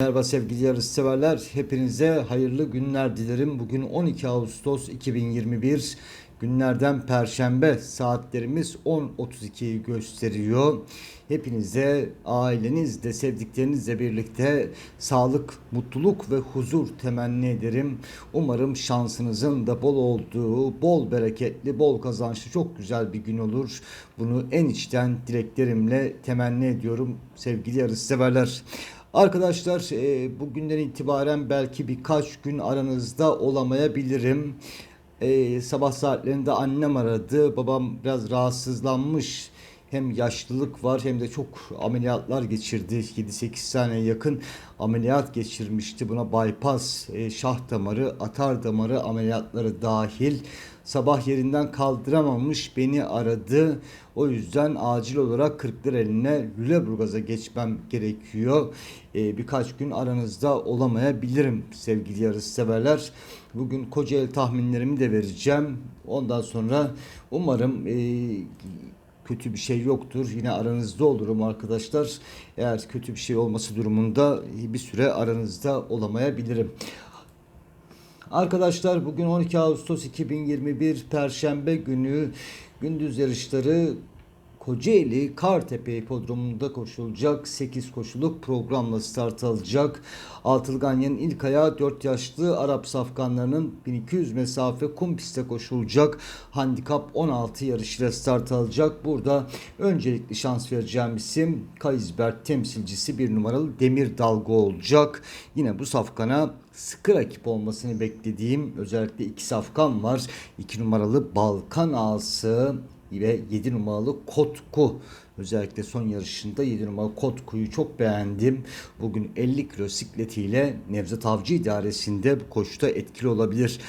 Merhaba sevgili yarışseverler. Hepinize hayırlı günler dilerim. Bugün 12 Ağustos 2021 günlerden Perşembe saatlerimiz 10.32'yi gösteriyor. Hepinize ailenizle, sevdiklerinizle birlikte sağlık, mutluluk ve huzur temenni ederim. Umarım şansınızın da bol olduğu, bol bereketli, bol kazançlı çok güzel bir gün olur. Bunu en içten dileklerimle temenni ediyorum sevgili yarışseverler. Arkadaşlar e, bugünden itibaren belki birkaç gün aranızda olamayabilirim. E, sabah saatlerinde annem aradı. Babam biraz rahatsızlanmış. Hem yaşlılık var hem de çok ameliyatlar geçirdi. 7-8 tane yakın ameliyat geçirmişti. Buna bypass, e, şah damarı, atar damarı ameliyatları dahil. Sabah yerinden kaldıramamış beni aradı. O yüzden acil olarak Kırklareli'ne Lüleburgaz'a geçmem gerekiyor. Ee, birkaç gün aranızda olamayabilirim sevgili yarışseverler. Bugün Kocaeli tahminlerimi de vereceğim. Ondan sonra umarım e, kötü bir şey yoktur. Yine aranızda olurum arkadaşlar. Eğer kötü bir şey olması durumunda bir süre aranızda olamayabilirim. Arkadaşlar bugün 12 Ağustos 2021 Perşembe günü gündüz yarışları Kocaeli Kartepe Hipodromu'nda koşulacak 8 koşuluk programla start alacak. Altılı ilk ayağı 4 yaşlı Arap safkanlarının 1200 mesafe kum pistte koşulacak. Handikap 16 yarışıyla start alacak. Burada öncelikli şans vereceğim isim Kaysbert temsilcisi bir numaralı Demir Dalga olacak. Yine bu safkana sıkı rakip olmasını beklediğim özellikle iki safkan var. 2 numaralı Balkan Ağası ve 7 numaralı Kotku. Özellikle son yarışında 7 numaralı Kotku'yu çok beğendim. Bugün 50 kilo sikletiyle Nevzat Avcı idaresinde bu koşuda etkili olabilir.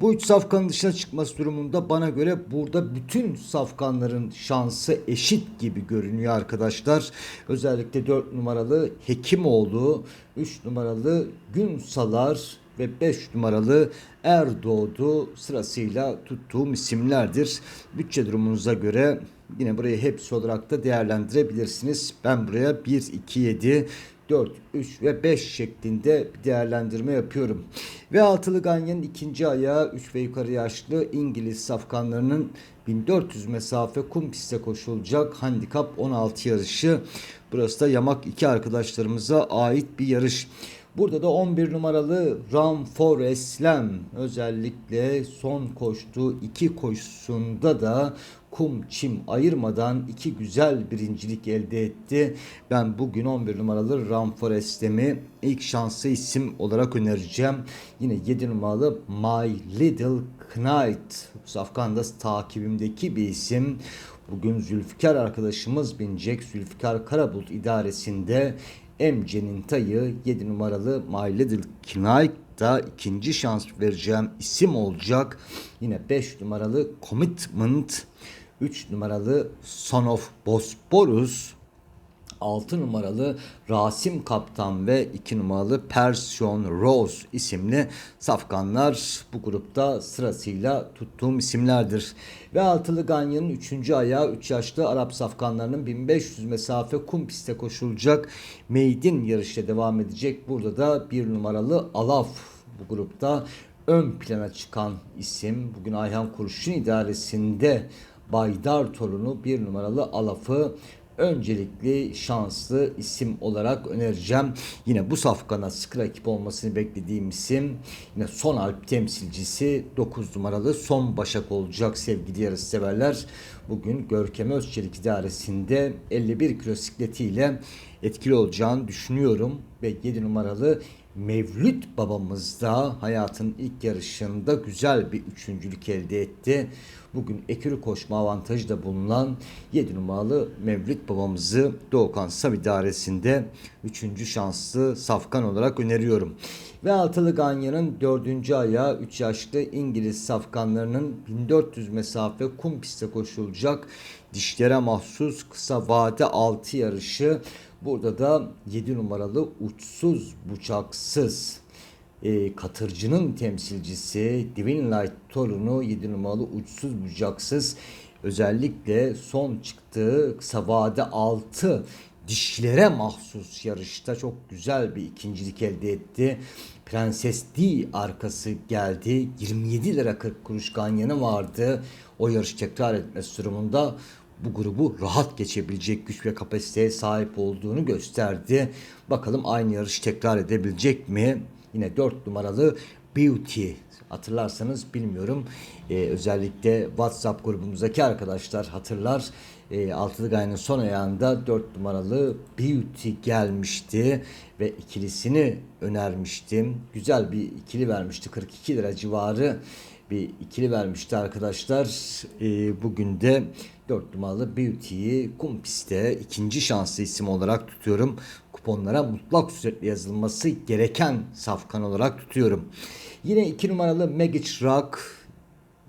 Bu üç safkanın dışına çıkması durumunda bana göre burada bütün safkanların şansı eşit gibi görünüyor arkadaşlar. Özellikle 4 numaralı Hekimoğlu, 3 numaralı Günsalar ve 5 numaralı Erdoğdu sırasıyla tuttuğum isimlerdir. Bütçe durumunuza göre yine burayı hepsi olarak da değerlendirebilirsiniz. Ben buraya 1, 2, 7, 4, 3 ve 5 şeklinde bir değerlendirme yapıyorum. Ve altılı ganyanın ikinci ayağı 3 ve yukarı yaşlı İngiliz safkanlarının 1400 mesafe kum piste koşulacak handikap 16 yarışı. Burası da yamak iki arkadaşlarımıza ait bir yarış. Burada da 11 numaralı Ram Forestlem özellikle son koştuğu iki koşusunda da kum çim ayırmadan iki güzel birincilik elde etti. Ben bugün 11 numaralı Ram Forestlem'i ilk şanslı isim olarak önereceğim. Yine 7 numaralı My Little Knight. Safkan'da takibimdeki bir isim. Bugün Zülfikar arkadaşımız binecek. Zülfikar Karabulut idaresinde Emce'nin tayı 7 numaralı My Little Knight da ikinci şans vereceğim isim olacak. Yine 5 numaralı Commitment, 3 numaralı Son of Bosporus, 6 numaralı Rasim Kaptan ve 2 numaralı Persian Rose isimli safkanlar bu grupta sırasıyla tuttuğum isimlerdir. Ve altılı Ganyan'ın 3. ayağı 3 yaşlı Arap safkanlarının 1500 mesafe kum piste koşulacak Meydin yarışla devam edecek. Burada da 1 numaralı Alaf bu grupta ön plana çıkan isim. Bugün Ayhan Kurşun idaresinde Baydar torunu bir numaralı Alaf'ı öncelikli şanslı isim olarak önereceğim. Yine bu safkana sık rakip olmasını beklediğim isim yine son alp temsilcisi 9 numaralı son başak olacak sevgili yarış severler. Bugün Görkem Özçelik idaresinde 51 kilo sikletiyle etkili olacağını düşünüyorum ve 7 numaralı Mevlüt babamız da hayatın ilk yarışında güzel bir üçüncülük elde etti. Bugün ekürü koşma avantajı da bulunan 7 numaralı Mevlüt babamızı Doğukan Sav idaresinde 3. şanslı safkan olarak öneriyorum. Ve altılı Ganya'nın 4. ayağı 3 yaşlı İngiliz safkanlarının 1400 mesafe kum pistte koşulacak dişlere mahsus kısa vade 6 yarışı. Burada da 7 numaralı uçsuz bucaksız e, katırcının temsilcisi Divine Light torunu 7 numaralı uçsuz bucaksız özellikle son çıktığı kısa vade 6 dişlere mahsus yarışta çok güzel bir ikincilik elde etti. Prenses D arkası geldi. 27 lira 40 kuruş ganyanı vardı. O yarış tekrar etmesi durumunda bu grubu rahat geçebilecek güç ve kapasiteye sahip olduğunu gösterdi. Bakalım aynı yarış tekrar edebilecek mi? Yine 4 numaralı Beauty hatırlarsanız bilmiyorum. Ee, özellikle WhatsApp grubumuzdaki arkadaşlar hatırlar. Ee, Altılı Gaye'nin son ayağında 4 numaralı Beauty gelmişti ve ikilisini önermiştim. Güzel bir ikili vermişti 42 lira civarı bir ikili vermişti arkadaşlar. Ee, bugün de 4 numaralı Beauty'yi kum pistte ikinci şanslı isim olarak tutuyorum. Kuponlara mutlak suretle yazılması gereken safkan olarak tutuyorum. Yine 2 numaralı Magic Rock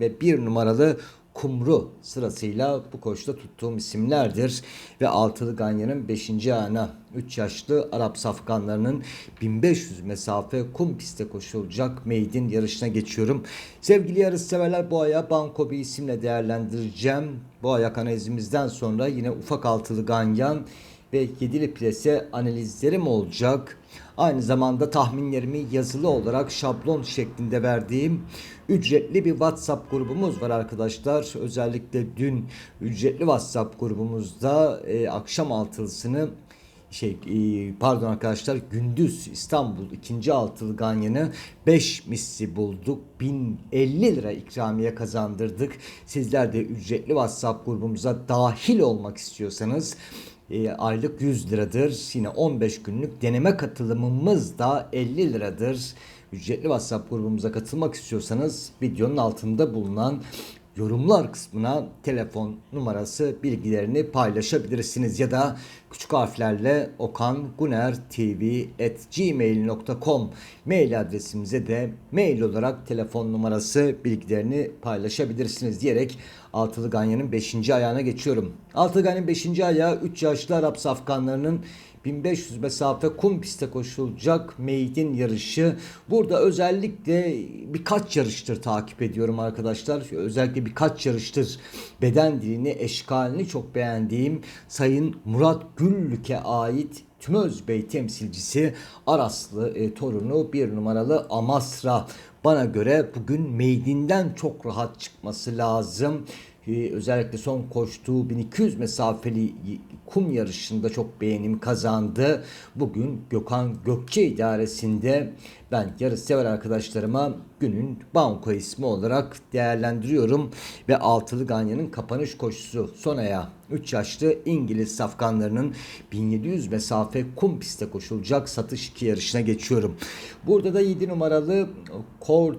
ve 1 numaralı Kumru sırasıyla bu koşta tuttuğum isimlerdir. Ve altılı Ganyan'ın 5. ayağına 3 yaşlı Arap safkanlarının 1500 mesafe kum pistte koşulacak meydin yarışına geçiyorum. Sevgili yarış severler bu aya Banko bir isimle değerlendireceğim. Bu ayak analizimizden sonra yine ufak altılı Ganyan ve yedili plase analizlerim olacak. Aynı zamanda tahminlerimi yazılı olarak şablon şeklinde verdiğim ücretli bir WhatsApp grubumuz var arkadaşlar. Özellikle dün ücretli WhatsApp grubumuzda e, akşam altılısını şey e, pardon arkadaşlar gündüz İstanbul ikinci altılı ganyanı 5 misli bulduk. 1050 lira ikramiye kazandırdık. Sizler de ücretli WhatsApp grubumuza dahil olmak istiyorsanız e, aylık 100 liradır. Yine 15 günlük deneme katılımımız da 50 liradır. Ücretli WhatsApp grubumuza katılmak istiyorsanız videonun altında bulunan yorumlar kısmına telefon numarası bilgilerini paylaşabilirsiniz ya da küçük harflerle okanguner.tv@gmail.com mail adresimize de mail olarak telefon numarası bilgilerini paylaşabilirsiniz diyerek Altılı Ganyan'ın 5. ayağına geçiyorum. Altılı Ganyan'ın 5. ayağı 3 yaşlı Arap safkanlarının 1500 mesafe kum pistte koşulacak meydin yarışı. Burada özellikle birkaç yarıştır takip ediyorum arkadaşlar. Özellikle birkaç yarıştır beden dilini, eşkalini çok beğendiğim Sayın Murat Güllük'e ait Tümöz Bey temsilcisi Araslı e, torunu bir numaralı Amasra. Bana göre bugün meydinden çok rahat çıkması lazım. Ee, özellikle son koştuğu 1200 mesafeli kum yarışında çok beğenim kazandı. Bugün Gökhan Gökçe idaresinde ben yarış sever arkadaşlarıma günün banko ismi olarak değerlendiriyorum. Ve Altılı Ganyan'ın kapanış koşusu son aya 3 yaşlı İngiliz safkanlarının 1700 mesafe kum pistte koşulacak satış 2 yarışına geçiyorum. Burada da 7 numaralı Kort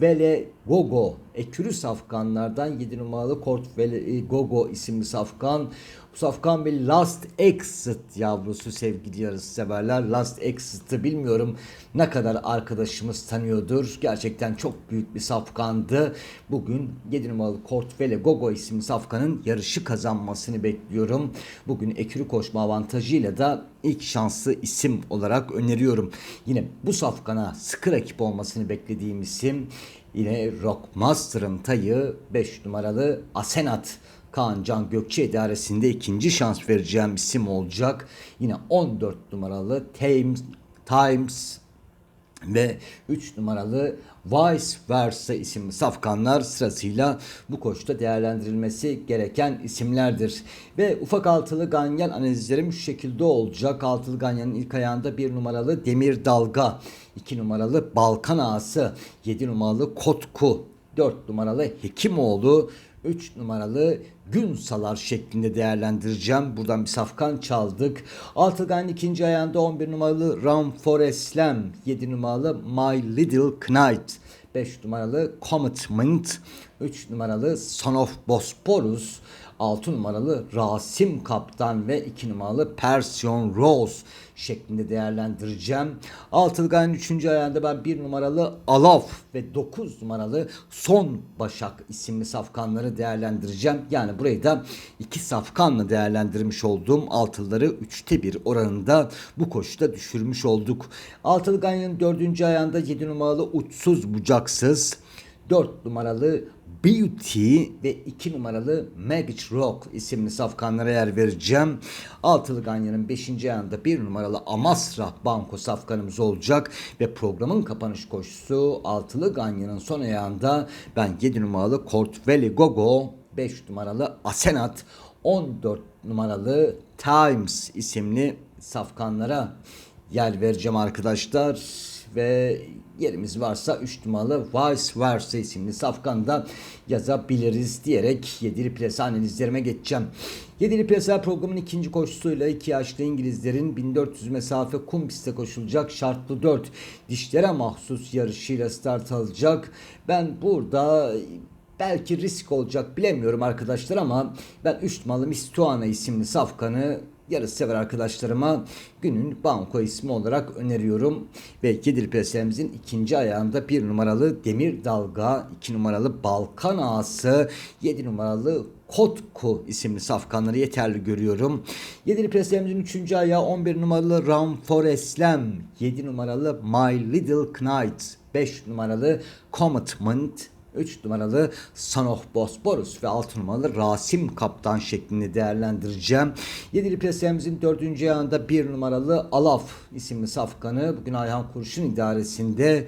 Vele Gogo ekürü safkanlardan 7 numaralı Kort Vele Gogo isimli safkan. Bu safkan bir Last Exit yavrusu sevgili yarısı severler. Last Exit'ı bilmiyorum ne kadar arkadaşımız tanıyordur. Gerçekten çok büyük bir safkandı. Bugün 7 numaralı Kort Gogo isimli safkanın yarışı kazanmasını bekliyorum. Bugün ekürü koşma avantajıyla da ilk şanslı isim olarak öneriyorum. Yine bu safkana sıkı rakip olmasını beklediğim isim Yine Rockmaster'ın tayı 5 numaralı Asenat. Kaan Can Gökçe idaresinde ikinci şans vereceğim isim olacak. Yine 14 numaralı Times, Times ve 3 numaralı Vice Versa isimli safkanlar sırasıyla bu koşta değerlendirilmesi gereken isimlerdir. Ve ufak altılı ganyan analizlerim şu şekilde olacak. Altılı ganyanın ilk ayağında 1 numaralı Demir Dalga, 2 numaralı Balkan Ağası, 7 numaralı Kotku, 4 numaralı Hekimoğlu, 3 numaralı gün salar şeklinde değerlendireceğim. Buradan bir safkan çaldık. Altıgan ikinci ayağında 11 numaralı Ram Forestlem, 7 numaralı My Little Knight, 5 numaralı Commitment, 3 numaralı Son of Bosporus, 6 numaralı Rasim Kaptan ve 2 numaralı Persian Rose şeklinde değerlendireceğim. Altılgay'ın 3. ayağında ben 1 numaralı Alaf ve 9 numaralı Son Başak isimli safkanları değerlendireceğim. Yani burayı da 2 safkanla değerlendirmiş olduğum altılları 3'te 1 oranında bu koşuda düşürmüş olduk. Altılgay'ın 4. ayağında 7 numaralı Uçsuz Bucaksız 4 numaralı Beauty ve 2 numaralı Magic Rock isimli safkanlara yer vereceğim. Altılı Ganyan'ın 5. ayağında 1 numaralı Amasra Banko safkanımız olacak ve programın kapanış koşusu Altılı Ganyan'ın son ayağında ben 7 numaralı Court Valley Gogo, 5 numaralı Asenat, 14 numaralı Times isimli safkanlara yer vereceğim arkadaşlar ve yerimiz varsa 3 numaralı Vice Versa isimli safkanda yazabiliriz diyerek yedili plasa analizlerime geçeceğim. Yedili plasa programın ikinci koşusuyla iki yaşlı İngilizlerin 1400 mesafe kum pistte koşulacak şartlı 4 dişlere mahsus yarışıyla start alacak. Ben burada belki risk olacak bilemiyorum arkadaşlar ama ben 3 numaralı Mistuana isimli safkanı yarış sever arkadaşlarıma günün banko ismi olarak öneriyorum. Ve Presemizin ikinci ayağında bir numaralı Demir Dalga, iki numaralı Balkan Ağası, yedi numaralı Kotku isimli safkanları yeterli görüyorum. Yedili Presemizin üçüncü ayağı 11 numaralı Ram Foreslem, 7 numaralı My Little Knight, 5 numaralı Commitment, 3 numaralı Sanoh Bosporus ve 6 numaralı Rasim Kaptan şeklinde değerlendireceğim. Yedili presemizin 4. ayağında 1 numaralı Alaf isimli safkanı bugün Ayhan Kurşun idaresinde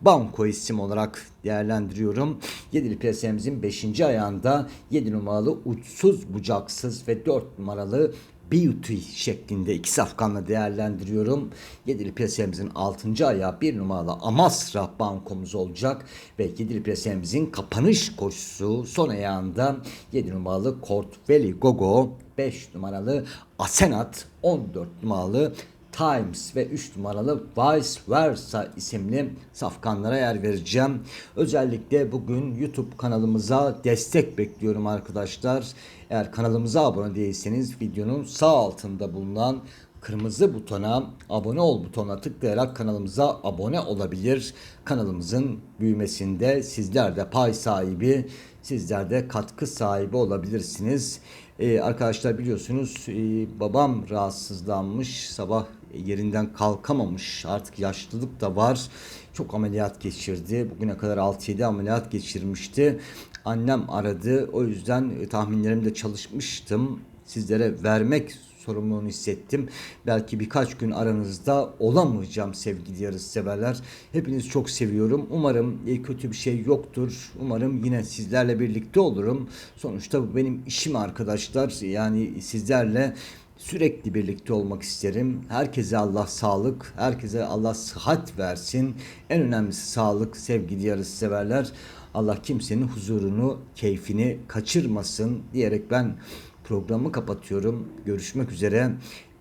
Banko isim olarak değerlendiriyorum. Yedili presemizin 5. ayağında 7 numaralı Uçsuz Bucaksız ve 4 numaralı Beauty şeklinde iki safkanla değerlendiriyorum. Yedili presemizin 6. ayağı bir numaralı Amasra bankomuz olacak ve yedili presemizin kapanış koşusu son ayağında 7 numaralı Court Valley Gogo, 5 numaralı Asenat, 14 numaralı Times ve 3 numaralı Vice Versa isimli safkanlara yer vereceğim. Özellikle bugün YouTube kanalımıza destek bekliyorum arkadaşlar. Eğer kanalımıza abone değilseniz videonun sağ altında bulunan kırmızı butona abone ol butonuna tıklayarak kanalımıza abone olabilir. Kanalımızın büyümesinde sizler de pay sahibi, sizler de katkı sahibi olabilirsiniz. Ee, arkadaşlar biliyorsunuz e, babam rahatsızlanmış sabah yerinden kalkamamış artık yaşlılık da var çok ameliyat geçirdi bugüne kadar 6-7 ameliyat geçirmişti annem aradı o yüzden e, tahminlerimde çalışmıştım sizlere vermek sorumluluğunu hissettim. Belki birkaç gün aranızda olamayacağım sevgili yarış severler. Hepinizi çok seviyorum. Umarım e, kötü bir şey yoktur. Umarım yine sizlerle birlikte olurum. Sonuçta bu benim işim arkadaşlar. Yani sizlerle sürekli birlikte olmak isterim. Herkese Allah sağlık, herkese Allah sıhhat versin. En önemlisi sağlık sevgili yarış severler. Allah kimsenin huzurunu, keyfini kaçırmasın diyerek ben programı kapatıyorum. Görüşmek üzere.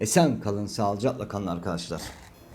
Esen kalın, sağlıcakla kalın arkadaşlar.